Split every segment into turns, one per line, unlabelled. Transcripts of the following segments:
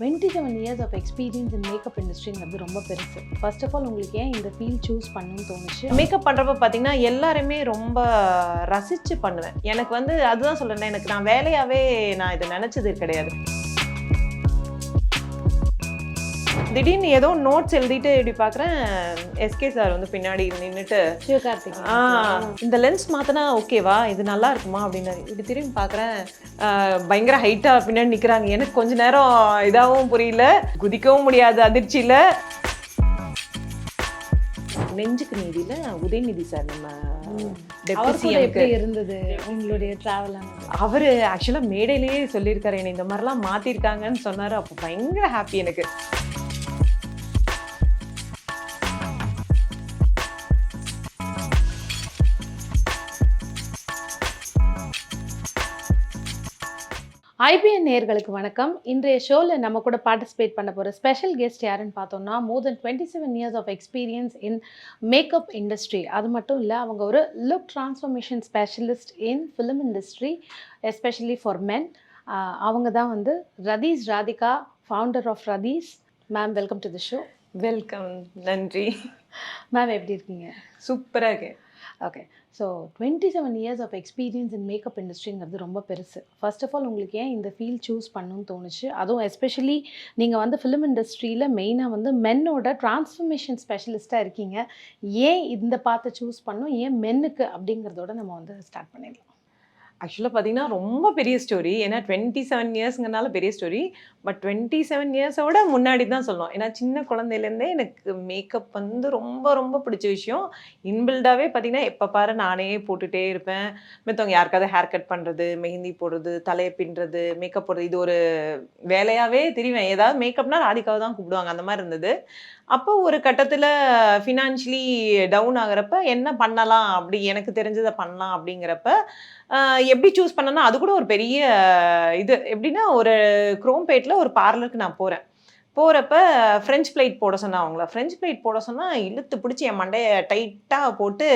Twenty seven years of experience in makeup இண்டஸ்ட்ரிங்கிறது ரொம்ப பெருசு. First of all உங்களுக்கு ஏன் இந்த ஃபீல்ட் சூஸ் பண்ணணும்னு தோணுச்சு?
மேக்கப் பண்ணுறப்ப பார்த்தீங்கன்னா எல்லாருமே ரொம்ப ரசித்து பண்ணுவேன். எனக்கு வந்து அதுதான் சொல்கிறேன் எனக்கு நான் வேலையாகவே நான் இதை நினச்சது கிடையாது. திடீர்னு ஏதோ நோட்ஸ் எழுதிட்டு இப்படி பார்க்குறேன். எஸ்கே சார் வந்து பின்னாடி நின்றுட்டு
சிவகார்த்திக்
ஆ இந்த லென்ஸ் மாத்தினா ஓகேவா இது நல்லா இருக்குமா? அப்படின்னாரு இப்படி திரும்பி பார்க்குறேன். பயங்கர ஹைட்டாக பின்னாடி நிற்கிறாங்க எனக்கு கொஞ்ச நேரம் இதாகவும் புரியல குதிக்கவும் முடியாது அதிர்ச்சியில். நெஞ்சுக்கு நீதியில உதயநிதி சார் நம்ம
இருந்தது உங்களுடைய டிராவல்
அவரு ஆக்சுவலா மேடையிலேயே சொல்லியிருக்காரு. என்னை இந்த மாதிரிலாம் மாத்திருக்காங்கன்னு சொன்னாரு. அப்போ பயங்கர ஹாப்பி எனக்கு.
ஐபிஎன் நேயர்களுக்கு வணக்கம். இன்றைய ஷோவில் நம்ம கூட பார்ட்டிசிபேட் பண்ண போகிற ஸ்பெஷல் கெஸ்ட் யாருன்னு பார்த்தோம்னா more than twenty seven years of experience in makeup industry அது மட்டும் இல்லை அவங்க ஒரு look transformation specialist in film industry especially for men அவங்க தான் வந்து Rathees Radhika founder of Rathees ma'am welcome to the show
welcome நன்றி.
மேம் எப்படி இருக்கீங்க?
சூப்பரா இருக்கு
okay so twenty seven years of experience in makeup இண்டஸ்ட்ரிங்கிறது ரொம்ப பெருசு. ஃபர்ஸ்ட் ஆஃப் ஆல் உங்களுக்கு ஏன் இந்த ஃபீல்ட் சூஸ் பண்ணணும்னு தோணுச்சு? அதுவும் எஸ்பெஷலி நீங்கள் வந்து ஃபிலிம் இண்டஸ்ட்ரியில் மெயினாக வந்து மென்னோட டிரான்ஸ்ஃபர்மேஷன் ஸ்பெஷலிஸ்ட்டாக இருக்கீங்க. ஏன் இந்த பார்த்து சூஸ் பண்ணும்? ஏன் மென்னுக்கு அப்படிங்கிறதோட நம்ம வந்து ஸ்டார்ட் பண்ணிடலாம்.
ஆக்சுவலாக பார்த்தீங்கன்னா ரொம்ப பெரிய ஸ்டோரி ஏன்னா டுவெண்ட்டி செவன் இயர்ஸ்ங்கிறனால பெரிய ஸ்டோரி பட் டுவெண்ட்டி செவன் இயர்ஸோட முன்னாடி தான் சொல்லணும். ஏன்னா சின்ன குழந்தையிலேருந்தே எனக்கு மேக்கப் வந்து ரொம்ப ரொம்ப பிடிச்ச விஷயம். இன்பில்டாகவே பார்த்தீங்கன்னா எப்போ பாரு நானே போட்டுகிட்டே இருப்பேன். மற்றவங்க யாருக்காவது ஹேர் கட் பண்ணுறது மெஹந்தி போடுறது தலையை பின்னுறது மேக்கப் போடுறது இது ஒரு வேலையாகவே தெரிவேன். ஏதாவது மேக்கப்னால் ராதிகாவை தான் கூப்பிடுவாங்க. அந்த மாதிரி இருந்தது. அப்போ ஒரு கட்டத்தில் ஃபினான்ஷியலி டவுன் ஆகுறப்ப என்ன பண்ணலாம் அப்படி எனக்கு தெரிஞ்சதை பண்ணலாம் அப்படிங்கிறப்ப எப்படி சூஸ் பண்ணனா அது கூட ஒரு பெரிய இது. எப்படின்னா ஒரு குரோம்பேட்டில் ஒரு பார்லருக்கு நான் போகிறேன் போகிறப்ப ஃப்ரெஞ்ச் பிளேட் போட சொன்னா அவங்கள? ஃப்ரெஞ்ச் பிளேட் போட சொன்னால் இழுத்து பிடிச்சி என் மண்டையை டைட்டாக போட்டு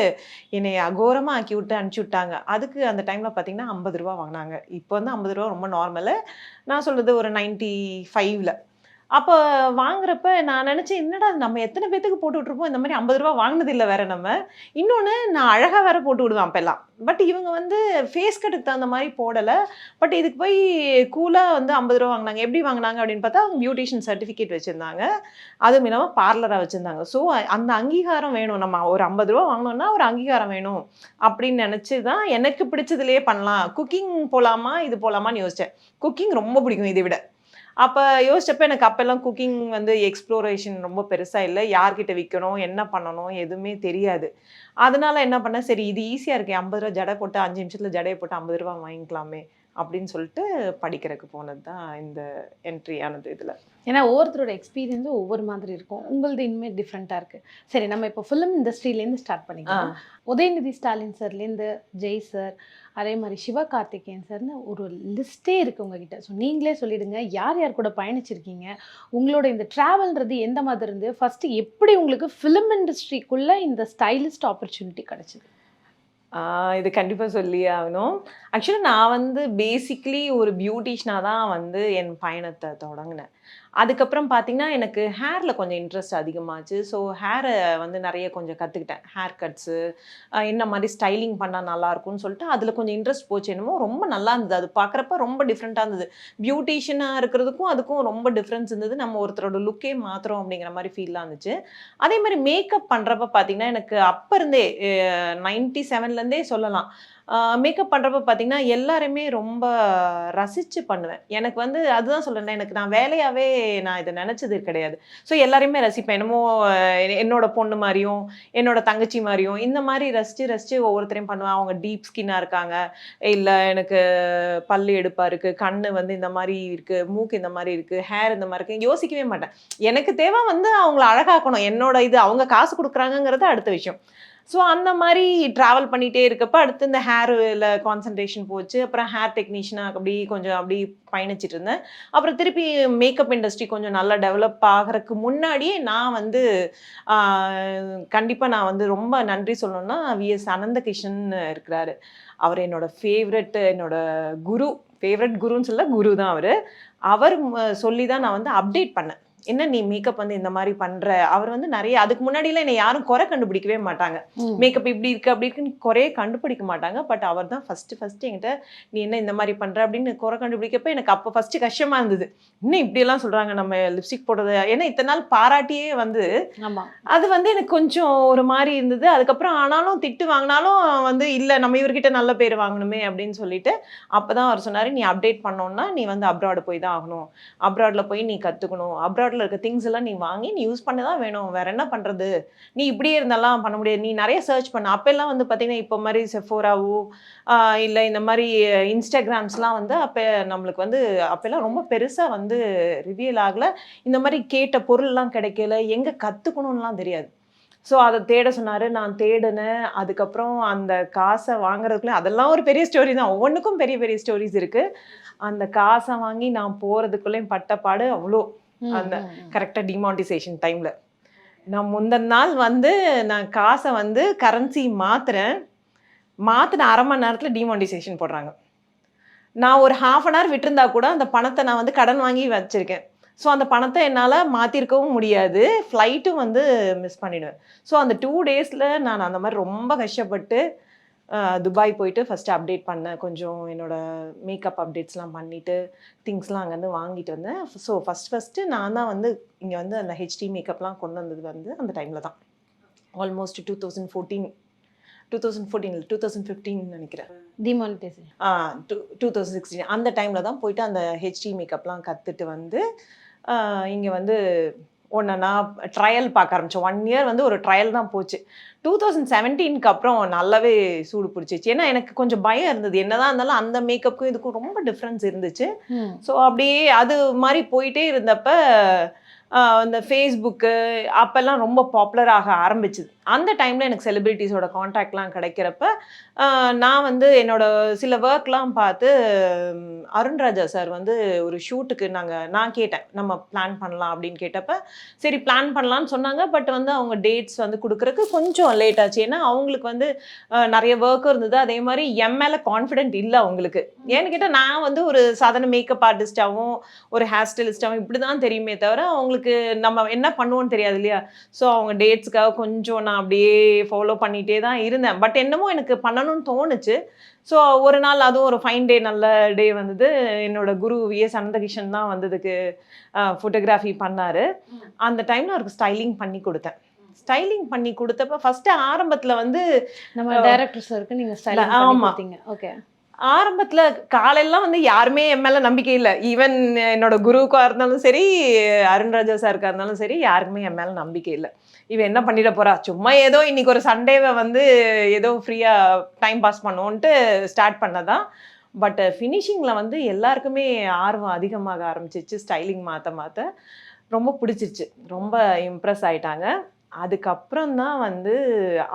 என்னை அகோரமாக ஆக்கி விட்டு அனுப்பிச்சி விட்டாங்க. அதுக்கு அந்த டைமில் பார்த்தீங்கன்னா ஐம்பது ரூபா வாங்கினாங்க. இப்போ வந்து ஐம்பது ரூபா ரொம்ப நார்மலு நான் சொல்கிறது ஒரு நைன்ட்டி ஃபைவ்ல அப்போ வாங்குறப்ப நான் நினச்சேன் என்னடா நம்ம எத்தனை பேத்துக்கு போட்டு விட்ருப்போம் இந்த மாதிரி ஐம்பது ரூபா வாங்கினது இல்லை வேற நம்ம. இன்னொன்று நான் அழகாக வேற போட்டு விடுவேன் அப்பெல்லாம். பட் இவங்க வந்து ஃபேஸ் கட்டுக்கு தகுந்த மாதிரி போடலை. பட் இதுக்கு போய் கூலாக வந்து ஐம்பது ரூபா வாங்கினாங்க. எப்படி வாங்கினாங்க அப்படின்னு பார்த்தா அவங்க பியூட்டிஷியன் சர்டிஃபிகேட் வச்சுருந்தாங்க. அதுவும் இல்லாமல் பார்லராக வச்சுருந்தாங்க. ஸோ அந்த அங்கீகாரம் வேணும். நம்ம ஒரு ஐம்பது ரூபா வாங்கினோம்னா ஒரு அங்கீகாரம் வேணும் அப்படின்னு நினச்சி தான் எனக்கு பிடிச்சதுலேயே பண்ணலாம். குக்கிங் போகலாமா இது போகலாமான்னு யோசித்தேன் குக்கிங் ரொம்ப பிடிக்கும் இதை விட. அப்போ யோசிச்சப்ப எனக்கு அப்போல்லாம் குக்கிங் வந்து எக்ஸ்ப்ளோரேஷன் ரொம்ப பெருசாக இல்லை. யார்கிட்ட விற்கணும் என்ன பண்ணணும் எதுவுமே தெரியாது. அதனால என்ன பண்ணேன் சரி இது ஈஸியாக இருக்கு ஐம்பது ரூபா ஜடை போட்டு அஞ்சு நிமிஷத்தில் ஜடையை போட்டு ஐம்பது ரூபா வாங்கிக்கலாமே அப்படின்னு சொல்லிட்டு படிக்கிறதுக்கு போனது தான் இந்த என்ட்ரி ஆனது இதில்.
ஏன்னா ஒவ்வொருத்தரோட எக்ஸ்பீரியன்ஸும் ஒவ்வொரு மாதிரி இருக்கும். உங்களது இனிமேல் டிஃப்ரெண்ட்டாக இருக்குது சரி நம்ம இப்போ ஃபிலிம் இண்டஸ்ட்ரியிலேருந்து ஸ்டார்ட் பண்ணிக்கலாம். உதயநிதி ஸ்டாலின் சார்லேருந்து ஜெய் சார் அதே மாதிரி சிவகார்த்திகேயன் சார்னு ஒரு லிஸ்ட்டே இருக்குது உங்ககிட்ட. ஸோ நீங்களே சொல்லிடுங்க யார் யார் கூட பயணிச்சிருக்கீங்க உங்களோட இந்த ட்ராவல்ன்றது எந்த மாதிரி இருந்து ஃபஸ்ட்டு எப்படி உங்களுக்கு ஃபிலிம் இண்டஸ்ட்ரிக்குள்ளே இந்த ஸ்டைலிஸ்ட் ஆப்பர்ச்சுனிட்டி கிடச்சிது?
இது கண்டிப்பாக சொல்லியே ஆகணும். ஆக்சுவலாக நான் வந்து பேசிக்லி ஒரு பியூட்டிஷனாக தான் வந்து என் பயணத்தை தொடங்கினேன். அதுக்கப்புறம் பார்த்தீங்கன்னா எனக்கு ஹேரில் கொஞ்சம் இன்ட்ரெஸ்ட் அதிகமாச்சு. ஸோ ஹேரை வந்து நிறைய கொஞ்சம் கற்றுக்கிட்டேன் ஹேர் கட்ஸு என்ன மாதிரி ஸ்டைலிங் பண்ணால் நல்லாயிருக்கும்னு சொல்லிட்டு அதில் கொஞ்சம் இன்ட்ரெஸ்ட் போச்சு என்னமோ ரொம்ப நல்லா இருந்தது. அது பார்க்குறப்ப ரொம்ப டிஃப்ரெண்ட்டாக இருந்தது. பியூட்டிஷியனாக இருக்கிறதுக்கும் அதுக்கும் ரொம்ப டிஃப்ரென்ஸ் இருந்தது. நம்ம ஒருத்தரோட லுக்கே மாத்திரம் அப்படிங்கிற மாதிரி ஃபீல்லாம் இருந்துச்சு. அதே மாதிரி மேக்கப் பண்ணுறப்ப பார்த்தீங்கன்னா எனக்கு அப்போ இருந்தே நைன்டி செவன்லேருந்தே சொல்லலாம். மேக்கப் பண்ணுறப்ப பார்த்தீங்கன்னா எல்லாருமே ரொம்ப ரசித்து பண்ணுவேன். எனக்கு வந்து அதுதான் சொல்கிறேன் எனக்கு நான் வேலையாகவே நான் இதை நினச்சது கிடையாது. ஸோ எல்லாரையுமே ரசிப்பேன். என்னமோ என்னோட பொண்ணு மாதிரியும் என்னோட தங்கச்சி மாதிரியும் இந்த மாதிரி ரசித்து ரசித்து ஒவ்வொருத்தரையும் பண்ணுவேன். அவங்க டீப் ஸ்கின்னாக இருக்காங்க. இல்லை எனக்கு பல்லு எடுப்பாக இருக்குது கண் வந்து இந்த மாதிரி இருக்குது மூக்கு இந்த மாதிரி இருக்குது ஹேர் இந்த மாதிரி இருக்குது யோசிக்கவே மாட்டேன். எனக்கு தேவை வந்து அவங்கள அழகாக்கணும். என்னோட இது அவங்க காசு கொடுக்குறாங்கங்கிறது அடுத்த விஷயம். ஸோ அந்த மாதிரி ட்ராவல் பண்ணிகிட்டே இருக்கப்ப அடுத்து இந்த ஹேரில் கான்சன்ட்ரேஷன் போச்சு. அப்புறம் ஹேர் டெக்னீஷியனாக அப்படி கொஞ்சம் அப்படி பயணிச்சிட்டு இருந்தேன். அப்புறம் திருப்பி மேக்கப் இண்டஸ்ட்ரி கொஞ்சம் நல்லா டெவலப் ஆகிறதுக்கு முன்னாடியே நான் வந்து கண்டிப்பாக நான் வந்து ரொம்ப நன்றி சொல்லணும்னா விஎஸ் அனந்தகிருஷ்ணன் இருக்கிறாரு. அவர் என்னோட ஃபேவரட் என்னோட குரு. ஃபேவரட் குருன்னு சொல்ல குரு தான் அவர். அவர் சொல்லி தான் நான் வந்து அப்டேட் பண்ணேன். என்ன நீ மேக்கப் வந்து இந்த மாதிரி பண்ற? அவர் வந்து நிறைய அதுக்கு முன்னாடிலாம் என்னை யாரும் குறை கண்டுபிடிக்கவே மாட்டாங்க. மேக்கப் இப்படி இருக்கு அப்படி இருக்குன்னு குறைய கண்டுபிடிக்க மாட்டாங்க. பட் அவர் தான் ஃபர்ஸ்ட் ஃபர்ஸ்ட் என்கிட்ட நீ என்ன இந்த மாதிரி பண்ற? அப்படின்னு குறை கண்டுபிடிக்கப்ப எனக்கு அப்போ ஃபர்ஸ்ட் கஷ்டமா இருந்தது. இன்னும் இப்படியெல்லாம் சொல்றாங்க நம்ம லிப்ஸ்டிக் போடுறது. ஏன்னா இத்தனை நாள் பாராட்டியே வந்து அது வந்து எனக்கு கொஞ்சம் ஒரு மாதிரி இருந்தது. அதுக்கப்புறம் ஆனாலும் திட்டு வாங்கினாலும் வந்து இல்லை நம்ம இவர்கிட்ட நல்ல பேர் வாங்கணுமே அப்படின்னு சொல்லிட்டு அப்பதான் அவர் சொன்னாரு நீ அப்டேட் பண்ணோம்னா நீ வந்து அப்ராடு போய் தான் ஆகணும். அப்ராட்ல போய் நீ கத்துக்கணும். அப்ராட்ல இருக்க திங்ஸ் எல்லாம் நீ வாங்கி நீ யூஸ் பண்ண தான் வேணும். வேற என்ன பண்றது? நீ இப்படியே இருந்தாலாம் பண்ண முடியாது. நீ நிறைய சர்ச் பண்ண. அப்போல்லாம் வந்து பார்த்தீங்கன்னா இப்போ மாதிரி செஃபோராவோ இல்லை இந்த மாதிரி இன்ஸ்டாகிராம்ஸ்லாம் வந்து அப்போ நம்மளுக்கு வந்து அப்போல்லாம் ரொம்ப பெருசாக வந்து ரிவியல் ஆகலை. இந்த மாதிரி கேட்ட பொருள்லாம் கிடைக்கல. எங்கே கற்றுக்கணும்லாம் தெரியாது. ஸோ அதை தேட சொன்னார். நான் தேடினேன். அதுக்கப்புறம் அந்த காசை வாங்குறதுக்குள்ளே அதெல்லாம் ஒரு பெரிய ஸ்டோரி தான். ஒவ்வொன்றுக்கும் பெரிய பெரிய ஸ்டோரிஸ் இருக்குது அந்த காசை வாங்கி நான் போகிறதுக்குள்ளேயும் பட்டப்பாடு. அவ்வளோ. அந்த. கரெக்டாக டிமானிட்டைசேஷன் டைமில் நான் முந்தின நாள் வந்து நான் காசை வந்து கரன்சி மாத்துறேன். மாற்றின அரை மணி நேரத்தில் டிமானிட்டைசேஷன் போடுறாங்க. நான் ஒரு ஹாஃப் அன் ஹவர் விட்டிருந்தா கூட அந்த பணத்தை நான் வந்து கடன் வாங்கி வச்சுருக்கேன். ஸோ அந்த பணத்தை என்னால் மாற்றிருக்கவும் முடியாது. ஃப்ளைட்டும் வந்து மிஸ் பண்ணிடுவேன். ஸோ அந்த டூ டேஸில் நான் அந்த மாதிரி ரொம்ப கஷ்டப்பட்டு துபாய் போயிட்டு ஃபஸ்ட்டு அப்டேட் பண்ணேன் கொஞ்சம் என்னோட மேக்கப் அப்டேட்ஸ்லாம் பண்ணிவிட்டு திங்ஸ்லாம் அங்கேருந்து வாங்கிட்டு வந்தேன். ஸோ ஃபஸ்ட் ஃபஸ்ட்டு நான் தான் வந்து இங்கே வந்து அந்த ஹெச்டி மேக்கப்லாம் கொண்டு வந்தது வந்து அந்த டைமில் தான். Almost two thousand fourteen two thousand fourteen two thousand fifteen நினைக்கிறேன்.
Demonetization.
Two two thousand sixteen அந்த டைமில் தான் போயிட்டு அந்த ஹெச்டி மேக்கப்லாம் கற்றுட்டு வந்து இங்கே வந்து ஒன்றா ட்ரையல் பார்க்க ஆரம்பித்தோம் ஒன் இயர் வந்து ஒரு ட்ரையல் தான் போச்சு. டூ தௌசண்ட் செவன்டீனுக்கு அப்புறம் நல்லாவே சூடு பிடிச்சிச்சு. ஏன்னா எனக்கு கொஞ்சம் பயம் இருந்தது. என்னதான் இருந்தாலும் அந்த மேக்கப்புக்கும் இதுக்கும் ரொம்ப டிஃப்ரென்ஸ் இருந்துச்சு. ஸோ அப்படியே அது மாதிரி போயிட்டே இருந்தப்ப இந்த ஃபேஸ்புக்கு அப்போல்லாம் ரொம்ப பாப்புலர் ஆக ஆரம்பிச்சுது. அந்த டைமில் எனக்கு செலிபிரிட்டிஸோட காண்டாக்ட்லாம் கிடைக்கிறப்ப நான் வந்து என்னோட சில ஒர்க்லாம் பார்த்து அருண்ராஜா சார் வந்து ஒரு ஷூட்டுக்கு நாங்கள் நான் கேட்டேன் நம்ம பிளான் பண்ணலாம் அப்படின்னு கேட்டப்ப சரி பிளான் பண்ணலான்னு சொன்னாங்க. பட் வந்து அவங்க டேட்ஸ் வந்து கொடுக்குறக்கு கொஞ்சம் லேட் ஆச்சு. ஏன்னா அவங்களுக்கு வந்து நிறைய ஒர்க்கும் இருந்தது. அதே மாதிரி என் மேலே கான்ஃபிடென்ட் இல்லை அவங்களுக்கு. ஏன்னு கேட்டால் நான் வந்து ஒரு சாதாரண மேக்கப் ஆர்டிஸ்டாகவும் ஒரு ஹேர் ஸ்டைலிஸ்டாகவும் இப்படி தான் தெரியுமே தவிர அவங்களுக்கு நம்ம என்ன பண்ணுவோன்னு தெரியாது இல்லையா? ஸோ அவங்க டேட்ஸ்க்காக கொஞ்சம் நான் அப்படியே ஃபாலோ பண்ணிகிட்டே தான் இருந்தேன். பட் என்னமோ எனக்கு பண்ணணும்னு தோணுச்சு. ஸோ ஒரு நாள் அதுவும் ஒரு ஃபைன் டே நல்ல டே வந்தது. என்னோட குரு விஎஸ் அனந்தகிஷன் தான் வந்ததுக்கு ஃபோட்டோகிராஃபி பண்ணார். அந்த டைமில் அவருக்கு ஸ்டைலிங் பண்ணி கொடுத்தேன். ஸ்டைலிங் பண்ணி கொடுத்தப்ப ஃபஸ்ட்டு ஆரம்பத்தில் வந்து
நம்ம டைரக்டர் சாருக்கு நீங்க ஸ்டைலிங். பண்ணி கொடுத்தீங்க. ஓகே
ஆரம்பத்துல காலையெல்லாம் வந்து யாருமே என் மேல நம்பிக்கை இல்லை. ஈவன் என்னோட குருவுக்கா இருந்தாலும் சரி அருண்ராஜா சாருக்கா இருந்தாலும் சரி யாருக்குமே என் மேல நம்பிக்கை இல்லை. இவன் என்ன பண்ணிட போறா? சும்மா ஏதோ இன்னைக்கு ஒரு சண்டேவை வந்து ஏதோ ஃப்ரீயா டைம் பாஸ் பண்ணுவோன்ட்டு ஸ்டார்ட் பண்ணதான் பட் ஃபினிஷிங்கில் வந்து எல்லாருக்குமே ஆர்வம் அதிகமாக ஆரம்பிச்சிச்சு ஸ்டைலிங் மாற்ற மாற்ற ரொம்ப பிடிச்சிருச்சு. ரொம்ப இம்ப்ரெஸ் ஆயிட்டாங்க. அதுக்கப்புறம் தான் வந்து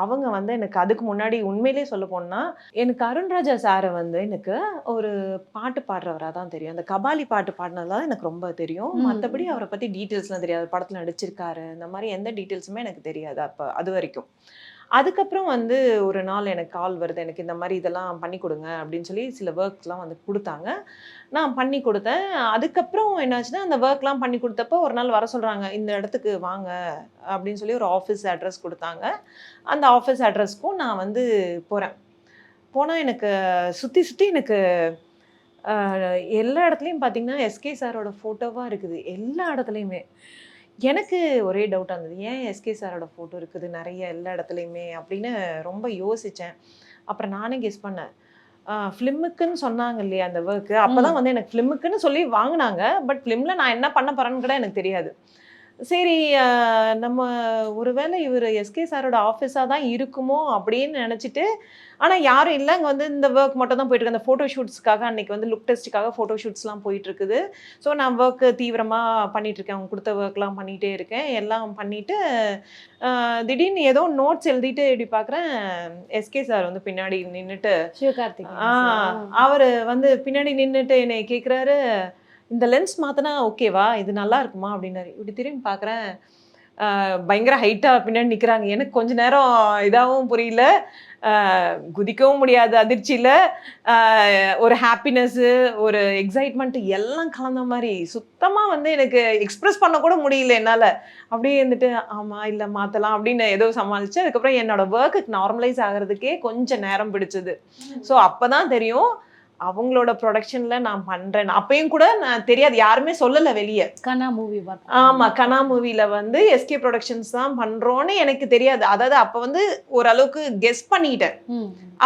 அவங்க வந்து எனக்கு அதுக்கு முன்னாடி உண்மையிலே சொல்ல போனா எனக்கு அருண்ராஜா சாரை வந்து எனக்கு ஒரு பாட்டு பாடுறவராக தான் தெரியும். அந்த கபாலி பாட்டு பாடினதுலாம் எனக்கு ரொம்ப தெரியும். மற்றபடி அவரை பற்றி டீட்டெயில்ஸ்லாம் தெரியாது. படத்தில் நடிச்சிருக்காரு. இந்த மாதிரி எந்த டீட்டெயில்ஸுமே எனக்கு தெரியாது அப்போ அது வரைக்கும். அதுக்கப்புறம் வந்து ஒரு நாள் எனக்கு கால் வருது எனக்கு இந்த மாதிரி இதெல்லாம் பண்ணி கொடுங்க அப்படின்னு சொல்லி சில ஒர்க்ஸ்லாம் வந்து கொடுத்தாங்க. நான் பண்ணி கொடுத்தேன். அதுக்கப்புறம் என்னாச்சுன்னா அந்த ஒர்க்லாம் பண்ணி கொடுத்தப்போ ஒரு நாள் வர சொல்கிறாங்க இந்த இடத்துக்கு வாங்க அப்படின்னு சொல்லி ஒரு ஆஃபீஸ் அட்ரஸ் கொடுத்தாங்க. அந்த ஆஃபீஸ் அட்ரஸ்க்கும் நான் வந்து போகிறேன் போனால் எனக்கு சுற்றி சுற்றி எனக்கு எல்லா இடத்துலையும் பார்த்தீங்கன்னா எஸ்கே சாரோட ஃபோட்டோவாக இருக்குது. எல்லா இடத்துலையுமே. எனக்கு ஒரே டவுட்டாக இருந்தது. ஏன் எஸ்கே சாரோட ஃபோட்டோ இருக்குது? நிறைய எல்லா இடத்துலையுமே அப்படின்னு ரொம்ப யோசித்தேன் அப்புறம் நானே கெஸ் பண்ணேன். ஃபிலிமுக்குன்னு சொன்னாங்க இல்லையா அந்த ஒர்க்கு அப்போ தான் வந்து எனக்கு ஃபிலிமுக்குன்னு சொல்லி வாங்கினாங்க. பட் ஃபிலிமில் நான் என்ன பண்ண போகிறேன்னு கூட எனக்கு தெரியாது. சரி நம்ம ஒருவேளை இவர் எஸ்கே சாரோட ஆஃபீஸாக தான் இருக்குமோ அப்படின்னு நினச்சிட்டு ஆனால் யாரும் இல்லை. அங்கே வந்து இந்த ஒர்க் மட்டும் தான் போயிட்டு இருக்கு அந்த ஃபோட்டோ ஷூட்ஸ்க்காக அன்னைக்கு வந்து லுக் டெஸ்ட்டுக்காக ஃபோட்டோ ஷூட்ஸ்லாம் போயிட்டு இருக்குது ஸோ நான் ஒர்க்கு தீவிரமாக பண்ணிட்டு இருக்கேன். அவங்க கொடுத்த ஒர்க்லாம் பண்ணிகிட்டே இருக்கேன். எல்லாம் பண்ணிட்டு அஹ், திடீர்னு ஏதோ நோட்ஸ் எழுதிட்டு இப்படி பார்க்குறேன் எஸ்கே சார் வந்து பின்னாடி நின்றுட்டு
sir.
அவர் வந்து பின்னாடி நின்றுட்டு என்னை கேட்குறாரு இந்த லென்ஸ் மாற்றினா ஓகேவா இது நல்லா இருக்குமா? அப்படின்னாரு. இப்படி திரும்பி பார்க்குறேன். பயங்கர ஹைட்டாக பின்னாடி நிற்கிறாங்க எனக்கு கொஞ்ச நேரம் இதாகவும் புரியல. குதிக்கவும் முடியாது அதிர்ச்சியில். ஒரு ஹாப்பினஸ்ஸு ஒரு எக்ஸைட்மெண்ட் எல்லாம் கலந்த மாதிரி. சுத்தமாக வந்து எனக்கு எக்ஸ்பிரஸ் பண்ண கூட முடியல என்னால். அப்படியே இருந்துட்டு ஆமாம் இல்லை மாற்றலாம் அப்படின்னு ஏதோ சமாளிச்சு அதுக்கப்புறம் என்னோட ஒர்க்குக்கு நார்மலைஸ் ஆகிறதுக்கே கொஞ்சம் நேரம் பிடிச்சது. ஸோ அப்போ தான் தெரியும் அவங்களோட ப்ரொடக்ஷனில் நான் பண்ணுறேன் அப்பயும் கூட நான் தெரியாது யாருமே சொல்லலை வெளியே.
கனா மூவி
ஆமா கனா மூவில வந்து எஸ்கே ப்ரொடக்ஷன்ஸ் தான் பண்றோன்னு எனக்கு தெரியாது. அதாவது அப்ப வந்து ஓரளவுக்கு கெஸ் பண்ணிட்டேன்.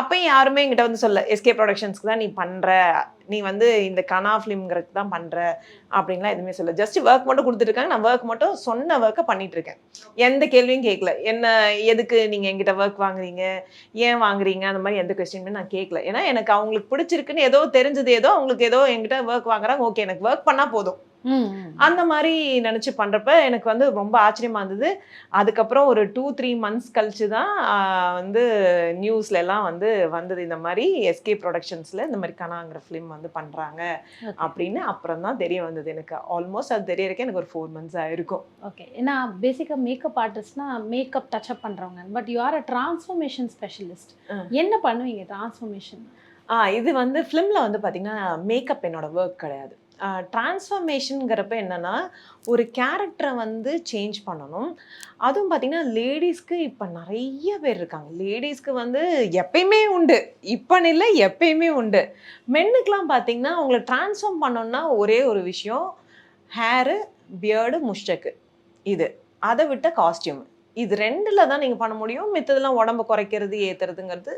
அப்பயும் யாருமே என்கிட்ட வந்து சொல்ல எஸ்கே ப்ரொடக்ஷன்ஸ்க்கு தான் நீ பண்ற. நீ வந்து இந்த கனா ஃபிலிம்ங்கிறதுக்கு தான் பண்ணுற அப்படின்லாம் எதுவுமே சொல்ல ஜஸ்ட் ஒர்க் மட்டும் கொடுத்துருக்காங்க நான் ஒர்க் மட்டும் சொன்ன ஒர்க்கை பண்ணிட்டு இருக்கேன் எந்த கேள்வியும் கேட்கல என்ன எதுக்கு நீங்கள் என்கிட்ட ஒர்க் வாங்குறீங்க? ஏன் வாங்குறீங்க? அந்த மாதிரி எந்த கொஸ்டினுமே நான் கேட்கல ஏன்னா எனக்கு அவங்களுக்கு பிடிச்சிருக்குன்னு ஏதோ தெரிஞ்சது ஏதோ அவங்களுக்கு ஏதோ என்கிட்ட ஒர்க் வாங்குறாங்க. ஓகே எனக்கு ஒர்க் பண்ணால் போதும். அந்த மாதிரி நினச்சி பண்ணுறப்ப எனக்கு வந்து ரொம்ப ஆச்சரியமா இருந்தது. அதுக்கப்புறம் ஒரு டூ த்ரீ மந்த்ஸ் கழிச்சு தான் வந்து நியூஸ்ல எல்லாம் வந்து வந்தது. இந்த மாதிரி எஸ்கே ப்ரொடக்ஷன்ஸில் இந்த மாதிரி கனாங்கிற ஃபிலிம் வந்து பண்ணுறாங்க. அப்படின்னு அப்புறம் தான் தெரிய வந்தது எனக்கு. ஆல்மோஸ்ட் அது தெரியறதுக்கு எனக்கு ஒரு ஃபோர் மந்த்ஸ் ஆயிருக்கும்
ஓகே ஏன்னா பேசிக்காக மேக்கப் ஆர்டிஸ்ட்னா மேக்கப் டச்சப் பண்ணுறவங்க but you are a transformation specialist. என்ன பண்ணுவீங்க டிரான்ஸ்ஃபர்மேஷன்
ஆ இது வந்து ஃபிலிமில் வந்து பார்த்தீங்கன்னா மேக்கப் என்னோட ஒர்க் கிடையாது. டிரான்ஸ்ஃபர்மேஷனுங்கிறப்ப என்னென்னா ஒரு கேரக்டரை வந்து சேஞ்ச் பண்ணணும். அதுவும் பார்த்திங்கன்னா லேடிஸ்க்கு இப்போ நிறைய பேர் இருக்காங்க. லேடிஸ்க்கு வந்து எப்பயுமே உண்டு. இப்போன்னு இல்லை எப்பயுமே உண்டு. மென்னுக்கெலாம் பார்த்திங்கன்னா அவங்கள ட்ரான்ஸ்ஃபார்ம் பண்ணணும்னா ஒரே ஒரு விஷயம் ஹேரு பியர்டு முஷ்டக்கு. இது. அதை விட்ட காஸ்டியூம் இது ரெண்டில் தான் நீங்கள் பண்ண முடியும். மித்ததெல்லாம் உடம்பு குறைக்கிறது ஏற்றுறதுங்கிறது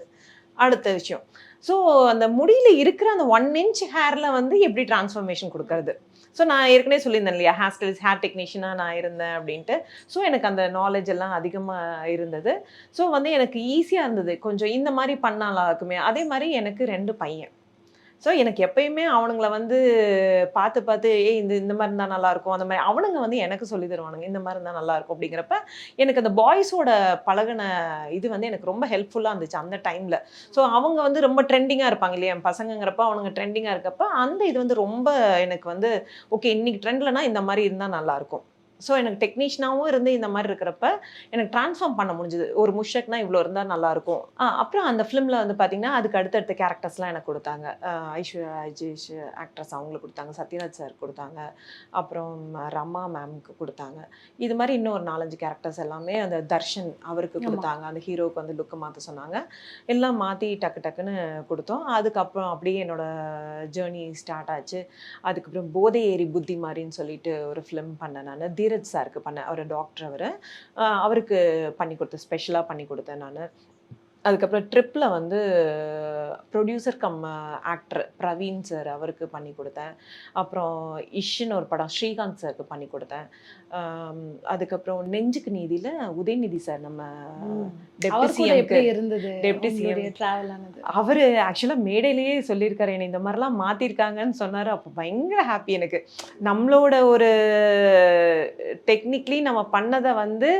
அடுத்த விஷயம். ஸோ அந்த முடியில் இருக்கிற அந்த ஒன் இன்ச் ஹேரில் வந்து எப்படி டிரான்ஸ்ஃபர்மேஷன் கொடுக்கறது? ஸோ நான் ஏற்கனவே சொல்லியிருந்தேன் இல்லையா? ஹேர் ஸ்டைல்ஸ் ஹேர் டெக்னீஷியனாக நான் இருந்தேன் அப்படின்ட்டு. ஸோ எனக்கு அந்த நாலேஜ் எல்லாம் அதிகமாக இருந்தது. ஸோ வந்து எனக்கு ஈஸியாக இருந்தது. கொஞ்சம் இந்த மாதிரி பண்ணாலாக்குமே. இருக்குமே அதே மாதிரி எனக்கு ரெண்டு பையன். ஸோ எனக்கு எப்பயுமே அவனுங்கள வந்து பார்த்து பார்த்து ஏய் இந்த இந்த மாதிரி இருந்தால் நல்லாயிருக்கும் அந்த மாதிரி அவனுங்க வந்து எனக்கு சொல்லி தருவானுங்க இந்த மாதிரி இருந்தால் நல்லாயிருக்கும் அப்படிங்கிறப்ப எனக்கு அந்த பாய்ஸோட பழகுன இது வந்து எனக்கு ரொம்ப ஹெல்ப்ஃபுல்லாக இருந்துச்சு அந்த டைமில் ஸோ அவங்க வந்து ரொம்ப ட்ரெண்டிங்காக இருப்பாங்க இல்லையா? என் பசங்கங்கிறப்ப அவனுங்க ட்ரெண்டிங்காக இருக்கப்ப அந்த இது வந்து ரொம்ப எனக்கு வந்து ஓகே இன்னைக்கு ட்ரெண்ட்லனா இந்த மாதிரி இருந்தால் நல்லாயிருக்கும் ஸோ எனக்கு டெக்னீஷியனாகவும் இருந்து இந்த மாதிரி இருக்கிறப்ப எனக்கு ட்ரான்ஸ்ஃபார்ம் பண்ண முடிஞ்சுது. ஒரு முஷக்னா இவ்வளோ இருந்தால் நல்லாயிருக்கும் அப்புறம் அந்த ஃபிலிமில் வந்து பார்த்தீங்கன்னா அதுக்கு அடுத்தடுத்த கேரக்டர்ஸ்லாம் எனக்கு கொடுத்தாங்க. ஐஸ்வர்யா ராஜேஷ் ஆக்ட்ரஸ் அவங்களுக்கு கொடுத்தாங்க. சத்யராஜ் சார் கொடுத்தாங்க. அப்புறம் ரமா மேம்க்கு கொடுத்தாங்க. இது மாதிரி இன்னும் ஒரு நாலஞ்சு கேரக்டர்ஸ் எல்லாமே அந்த தர்ஷன் அவருக்கு. கொடுத்தாங்க. அந்த ஹீரோவுக்கு வந்து லுக்கை மாற்ற சொன்னாங்க. எல்லாம் மாற்றி டக்கு டக்குன்னு கொடுத்தோம். அதுக்கப்புறம் அப்படியே என்னோட ஜேர்னி ஸ்டார்ட் ஆச்சு. அதுக்கப்புறம் போதை ஏரி புத்தி மாதிரின்னு சொல்லிட்டு ஒரு ஃபிலிம் பண்ணேன் நான். தீரஜ் சாருக்கு பண்ணேன் அவர் டாக்டர் அவர். அவருக்கு பண்ணி கொடுத்தேன் ஸ்பெஷலாக பண்ணி கொடுத்தேன் நான். அதுக்கப்புறம் ட்ரிப்பில் வந்து producer cum actor Praveen sir அவருக்கு பண்ணி கொடுத்தேன். அப்புறம் இஷ்ன்னு ஒரு படம் ஸ்ரீகாந்த் சாருக்கு பண்ணி கொடுத்தேன். அதுக்கப்புறம் நெஞ்சுக்கு நீதியில் உதயநிதி சார் நம்ம டெப்டி சிஎம்க்கு
இருந்தது ஆனது?
அவர் ஆக்சுவலாக மேடையிலேயே சொல்லியிருக்காரு என்னை இந்த மாதிரிலாம் மாற்றிருக்காங்கன்னு சொன்னார். அப்போ பயங்கர ஹாப்பி எனக்கு. நம்மளோட ஒரு டெக்னிக்லி நம்ம பண்ணதை வந்து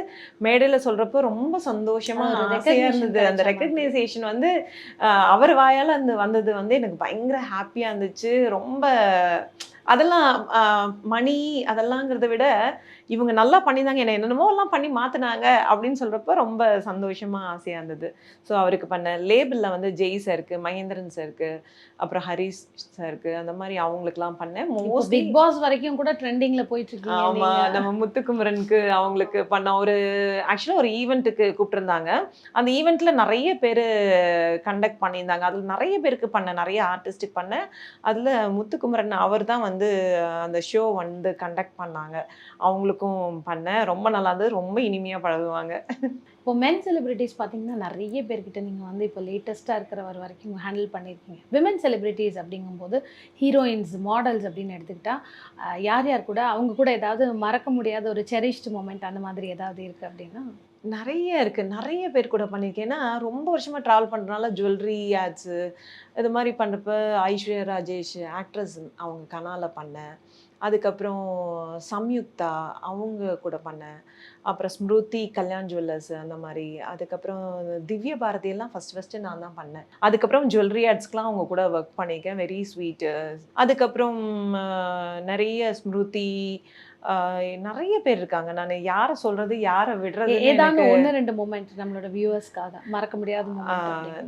மேடையில் சொல்கிறப்போ ரொம்ப சந்தோஷமா
ஒரு
ஆசையாக
recognition
இருந்தது அந்த. ரெக்கக்னைசேஷன் வந்து அவர் வாயால் அந்த வந்தது வந்து எனக்கு பயங்கர ஹாப்பியாக இருந்துச்சு. ரொம்ப அதெல்லாம் ஆஹ், மணி அதெல்லாங்கிறத விட இவங்க நல்லா பண்ணியிருந்தாங்க என்ன என்னென்னமோ எல்லாம் பண்ணி மாற்றினாங்க அப்படின்னு சொல்கிறப்ப ரொம்ப சந்தோஷமா ஆசையாக இருந்தது. ஸோ அவருக்கு பண்ண லேபிளில் வந்து ஜெய் சாருக்கு மகேந்திரன் சாருக்கு அப்புறம் ஹரிஷ் சாருக்கு அந்த மாதிரி அவங்களுக்குலாம் பண்ணேன் மோஸ்ட்லி
பிக் பாஸ் வரைக்கும் கூட ட்ரெண்டிங்ல போயிட்டு இருக்கீங்க
ஆமா
நீங்க.
நம்ம முத்துக்குமரனுக்கு அவங்களுக்கு பண்ண ஒரு ஆக்சுவலாக ஒரு ஈவெண்ட்டுக்கு கூப்பிட்டுருந்தாங்க. அந்த ஈவெண்ட்ல நிறைய பேர் கண்டக்ட் பண்ணியிருந்தாங்க. அதில் நிறைய பேருக்கு பண்ண நிறைய ஆர்டிஸ்ட்டுக்கு பண்ண அதில் முத்துக்குமரன் அவர் தான் வந்து அந்த ஷோ வந்து கண்டக்ட் பண்ணாங்க. அவங்களுக்கு அவங்களுக்கும் பண்ணேன் ரொம்ப நல்லா இருந்தது ரொம்ப இனிமையாக பழகுவாங்க.
இப்போ மென் செலிபிரிட்டிஸ் பார்த்தீங்கன்னா நிறைய பேர்கிட்ட நீங்கள் வந்து இப்போ லேட்டஸ்ட்டாக இருக்கிறவர் வரைக்கும் ஹேண்டில் பண்ணியிருக்கீங்க விமன் செலிபிரிட்டிஸ் அப்படிங்கும்போது ஹீரோயின்ஸ் மாடல்ஸ் அப்படின்னு எடுத்துக்கிட்டால் யார் யார் கூட அவங்க கூட ஏதாவது மறக்க முடியாத ஒரு செரிஷ்டு மூமெண்ட் அந்த மாதிரி ஏதாவது இருக்குது அப்படின்னா?
நிறைய இருக்குது நிறைய பேர் கூட பண்ணியிருக்கேன் ஏன்னா ரொம்ப வருஷமாக ட்ராவல் பண்ணுறதுனால ஜுவல்லரி ஆட்ஸு இது மாதிரி பண்ணுறப்ப ஐஸ்வர்யா ராஜேஷ் ஆக்ட்ரஸ் அவங்க கனாலில் பண்ணேன். அதுக்கப்புறம் சம்யுக்தா அவங்க கூட பண்ணேன். அப்புறம் ஸ்மிருதி கல்யாண் ஜுவல்லர்ஸ் அந்த மாதிரி. அதுக்கப்புறம் திவ்ய பாரதியெல்லாம் ஃபஸ்ட் ஃபஸ்ட்டு நான் தான் பண்ணேன். அதுக்கப்புறம் ஜுவல்லரி ஆட்ஸ்க்குலாம் அவங்க கூட ஒர்க் பண்ணியிருக்கேன் வெரி ஸ்வீட்டு அதுக்கப்புறம் நிறைய ஸ்மிருதி நிறைய பேர் இருக்காங்க. நான் யாரை சொல்றது யாரை விடுறது
ஏதாவது ஒன்று ரெண்டு மூமெண்ட் நம்மளோட வியூவர்ஸ்க்காக மறக்க முடியாத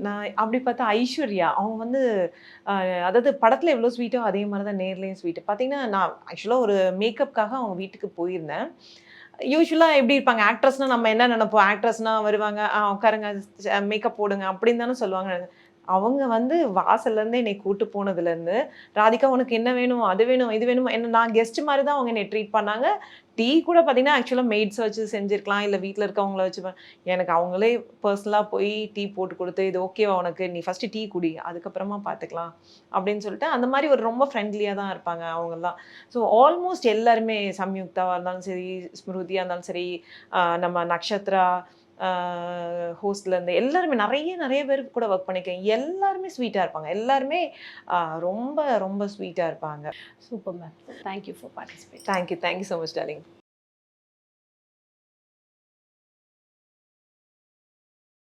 நான் அப்படி பார்த்தா ஐஸ்வர்யா அவங்க வந்து அதாவது படத்தில் எவ்வளோ ஸ்வீட்டோ அதே மாதிரி தான் நேர்லேயும் ஸ்வீட்டு பார்த்தீங்கன்னா நான் ஆக்சுவலாக ஒரு மேக்கப்புக்காக அவங்க வீட்டுக்கு போயிருந்தேன். யூஸ்வலாக எப்படி இருப்பாங்க ஆக்ட்ரஸ்னால் நம்ம என்ன நினைப்போம்? ஆக்ட்ரஸ்னால் வருவாங்க உட்காருங்க மேக்கப் போடுங்க அப்படின்னு தானே சொல்லுவாங்க. அவங்க வந்து வாசல்லேருந்து என்னை கூட்டு போனதுலேருந்து ராதிகா உனக்கு என்ன வேணும்? அது வேணும்? இது வேணும்? என்ன நான் கெஸ்ட் மாதிரி தான் அவங்க என்னை ட்ரீட் பண்ணாங்க. டீ கூட பார்த்தீங்கன்னா ஆக்சுவலாக மெய்ட்ஸ் வச்சு செஞ்சுருக்கலாம். இல்லை வீட்டில் இருக்கவங்கள வச்சு எனக்கு அவங்களே பர்சனலாக போய் டீ போட்டு கொடுத்து இது ஓகேவா உனக்கு? நீ ஃபஸ்ட்டு டீ குடி அதுக்கப்புறமா பார்த்துக்கலாம். அப்படின்னு சொல்லிட்டு அந்த மாதிரி ஒரு ரொம்ப ஃப்ரெண்ட்லியாக தான் இருப்பாங்க அவங்கெல்லாம். ஸோ ஆல்மோஸ்ட் எல்லாருமே சம்யுக்தாவாக இருந்தாலும் சரி ஸ்மிருதியாக இருந்தாலும் சரி நம்ம நக்ஷத்ரா ஹோஸ்ட்லேருந்து எல்லாருமே நிறைய நிறைய பேர் கூட ஒர்க் பண்ணியிருக்கேன் எல்லாருமே ஸ்வீட்டாக இருப்பாங்க. எல்லாருமே ரொம்ப ரொம்ப ஸ்வீட்டாக இருப்பாங்க.
Super ma'am thank you for participate
thank you thank you so much darling